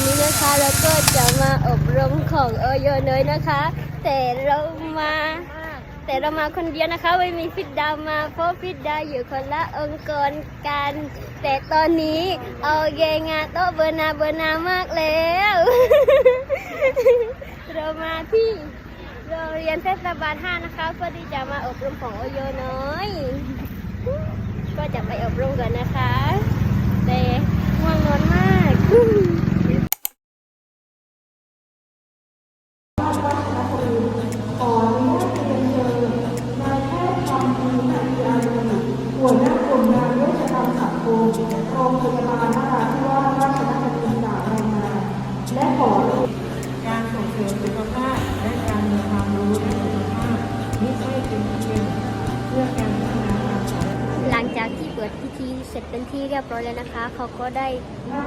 วันนี้นะคะเราก็จะมาอบรมของเอโยเนยนะคะ แต่เรามา แต่เรามาคนเดียวนะคะไม่มีฟิดดามาเพราะฟิดดาอยู่คนละองค์กรกัน แต่ตอนนี้เอาเกงานโตเบอร์นาเบอร์นามากแล้ว เรามาที่โรงเรียนเทศบาล5นะคะเพื่อที่จะมาอบรมของโอโยน้อยก็จะไปอบรมกันนะคะ ดพิธีเสร็จเป็นที่เรียบร้อยแล้วนะคะ เขาก็ได้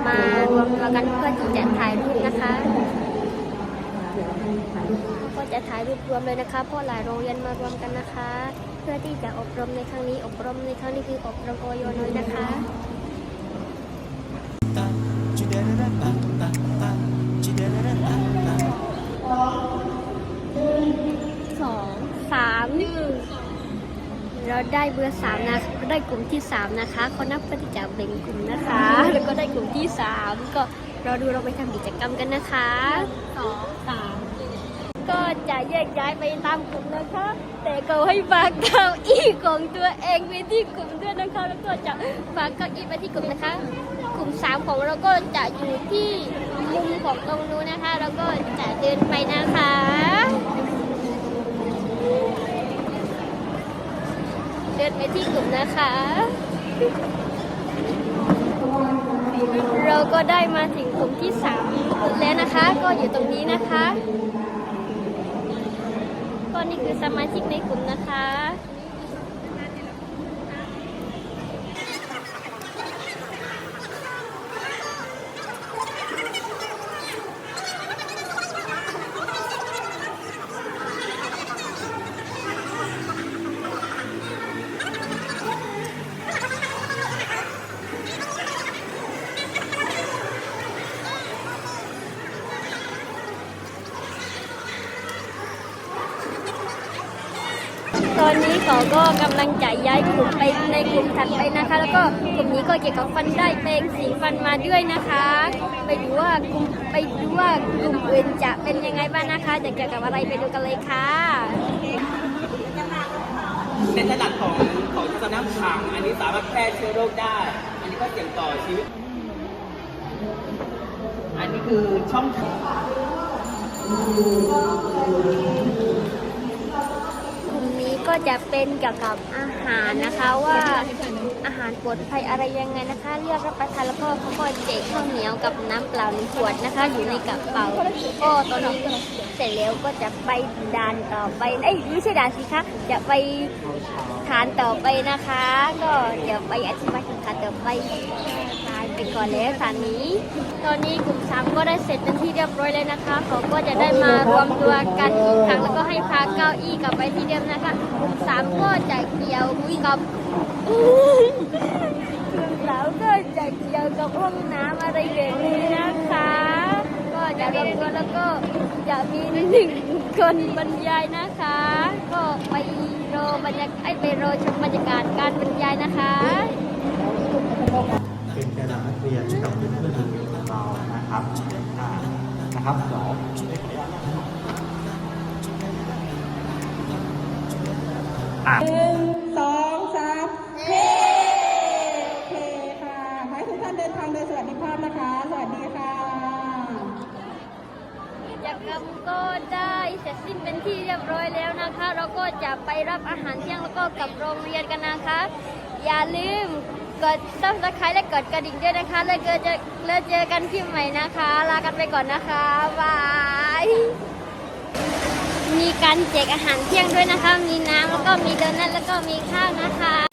มารวมตัวกันเพื่อที่จะถ่ายรูปนะคะเขาก็จะถ่ายรูปรวมเลยนะคะเพราะหลายโรงเรียนมารวมกันนะคะ เพื่อที่จะอบรมในครั้งนี้ อบรมในครั้งนี้คืออบรมโอโยน้อยนะคะสองสามหนึ่ง เราได้เบอร์สามนะได้กลุ่มที่สามนะคะเขานับปฏิจจาแบ่งกลุ่มนะคะ แล้วก็ได้กลุ่มที่สามก็เราดูเราไปทำกิจกรรมกันนะคะสองสามก็จะแยกย้ายไปตามกลุ่มนะคะ แต่ก็ให้ฝากเก้าอี้ของตัวเองไว้ที่กลุ่มด้วยนะคะ แล้วก็จะฝากเก้าอี้ไปที่กลุ่มนะคะ กลุ่มสามของเราก็จะอยู่ที่มุมของตรงนู้นนะคะ แล้วก็จะเดินไปนะคะ เดินไปที่กลุ่มนะคะ เราก็ได้มาถึงกลุ่มที่สามแล้วนะคะ ก็อยู่ตรงนี้นะคะ ก็นี่คือสมาชิกในกลุ่มนะคะ ต่อก็กำลังจะย้ายกลุ่มไปในกลุ่มถัดไปนะคะ แล้วก็กลุ่มนี้ก็เกี่ยวกับฟันได้แปรงสีฟันมาด้วยนะคะ ไปดูว่ากลุ่มไปดูว่ากลุ่มอื่นจะเป็นยังไงบ้างนะคะ จะเกี่ยวกับอะไรไปดูกันเลยค่ะเป็นถนัดของของสนามขังอันนี้สามารถแพร่เชื้อโรคได้ อันนี้ก็เสี่ยงต่อชีวิต อันนี้คือช่องทาง ก็จะเป็นเกี่ยวกับอาหารนะคะว่าอาหารปลอดภัยอะไรยังไงนะคะเลือกรับประทานแล้วก็เขาก็แจกข้าวเหนียวกับน้ำเปล่าหนึ่งขวดนะคะ อยู่ในกระเป๋าก็ตอนนี้เสร็จแล้วก็จะไปด่านต่อไปเอ้ยไม่ใช่ด่านสิคะจะไปฐานต่อไปนะคะ ก็เดี๋ยวไปอธิบายฐานต่อไป ไปก่อนแล้วฐานนี้ตอนนี้กลุ่มสามก็ได้เสร็จเป็นที่เรียบร้อยแล้วนะคะเขาก็จะได้มารวมตัวกันอีกครั้งแล้วก็ให้พาเก้าอี้กลับไปที่เดิมนะคะกลุ่มสามก็จะเกี่ยวกับกลุ่มสามก็จะเกี่ยวกับห้องน้ำอะไรแบบนี้นะคะ ก็จะรวมตัวแล้วก็จะมีหนึ่งคนบรรยายนะคะ ก็ไปรอบรรยากาศไปรอชมบรรยากาศการบรรยายนะคะ เป็นแกนนำนักเรียนกับเพื่อนๆของเรานะครับอ่านะครับเดี๋ยวอะหนึ่งสองสามเฮ้โอเคค่ะขอให้ทุกท่านเดินทางโดยสวัสดิภาพนะคะ สวัสดีค่ะกิจกรรมก็ได้เสร็จสิ้นเป็นที่เรียบร้อยแล้วนะคะ เราก็จะไปรับอาหารเที่ยงแล้วก็กลับโรงเรียนกันนะคะ อย่าลืม กดซับสไครต์และกดกระดิ่งด้วยนะคะ แล้วเจอจะแล้วเจอกันที่ใหม่นะคะ ลากันไปก่อนนะคะบาย มีการแจกอาหารเที่ยงด้วยนะคะ มีน้ำแล้วก็มีโดนัทแล้วก็มีข้าวนะคะ